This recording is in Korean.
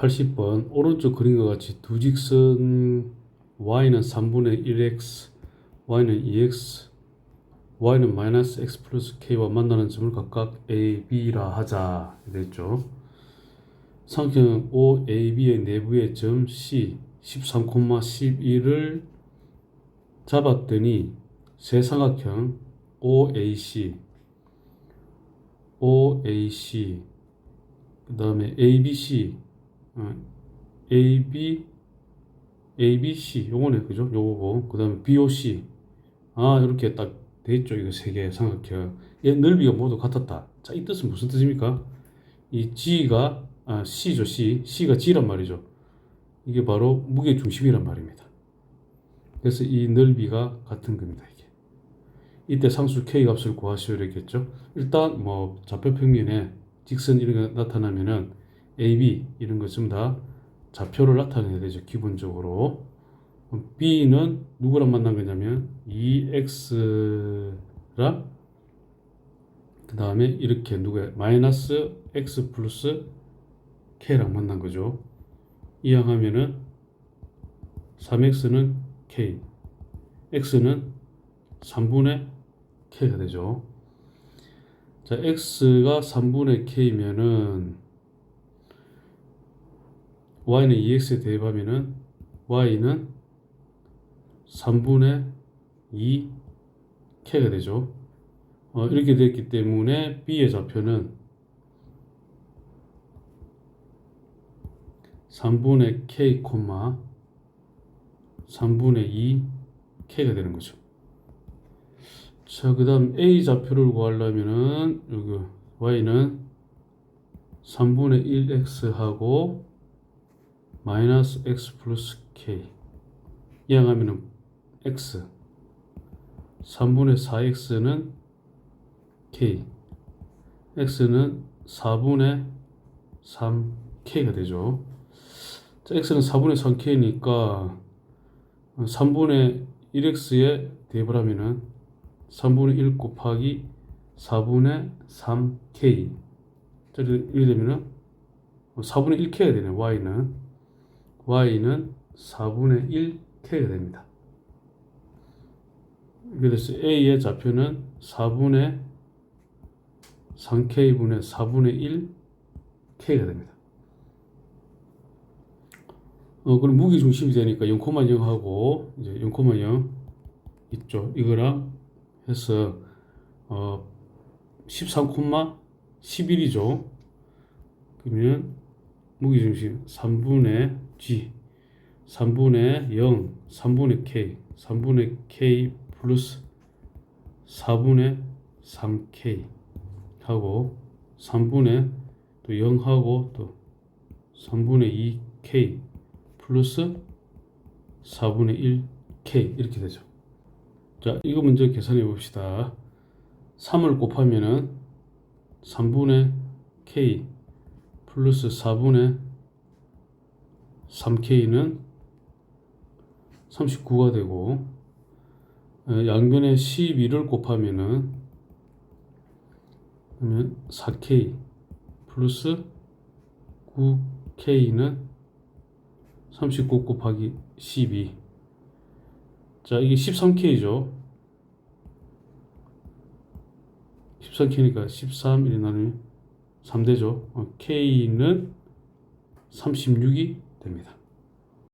80번 오른쪽 그림과 같이 두 직선 y는 3분의 1x, y는 2x, y는 마이너스 x 플러스 k와 만나는 점을 각각 a, b라 하자 됐죠. 삼각형 OAB의 내부의 점 C 13,11을 잡았더니 세 삼각형 OAC, OAC, 그 다음에 ABC, 어, AB, ABC, 요거네, 그죠? 요거고, 그 다음에 BOC. 아, 이렇게 딱 돼있죠. 이거 세 개 삼각형. 얘 넓이가 모두 같았다. 자, 이 뜻은 무슨 뜻입니까? 이 G가, 아, C죠, C. C가 G란 말이죠. 이게 바로 무게 중심이란 말입니다. 그래서 이 넓이가 같은 겁니다, 이게. 이때 상수 K 값을 구하시오 이랬겠죠. 일단 뭐 좌표 평면에 직선 이런 게 나타나면은 AB 이런 것 전부 다 좌표를 나타내야 되죠. 기본적으로. B는 누구랑 만난 거냐면 2X랑 그 다음에 이렇게 누구야? 마이너스 X 플러스 K랑 만난 거죠. 이항 하면은 3X는 K, X는 3분의 K가 되죠. 자, X가 3분의 K면은 Y는 2X에 대입하면은 Y는 3분의 2 K가 되죠. 어, 이렇게 됐기 때문에 B의 좌표는 3분의 K, 3분의 2 K가 되는 거죠. 자, 그 다음 A 좌표를 구하려면은, 여기, Y는 3분의 1X하고, 마이너스 X 플러스 K. 이항하면은, X. 3분의 4X는 K. X는 4분의 3K가 되죠. 자, X는 4분의 3K니까, 3분의 1X에 대입을 하면은, 3분의 1 곱하기 4분의 3k. 자, 이렇게 되면은 4분의 1k가 되네, y는. Y는 4분의 1k가 됩니다. 그래서 a의 좌표는 4분의 3k분의 4분의 1k가 됩니다. 어, 그럼 무게 중심이 되니까 0,0하고 이제 0,0 있죠. 이거랑 해서 어 13,11이죠. 그러면 무게중심 3분의 G 3분의 0 3분의 K 3분의 K 플러스 4분의 3K 하고 3분의 또 0하고 또 3분의 2K 플러스 4분의 1K 이렇게 되죠. 자, 이거 먼저 계산해 봅시다. 3을 곱하면은 3분의 K 플러스 4분의 3K는 39가 되고 어, 양변에 12를 곱하면은 그러면 4K 플러스 9K는 39 곱하기 12 자, 이게 13K죠. 13K니까 13, 1 나누면 3되죠. 어, K는 36이 됩니다.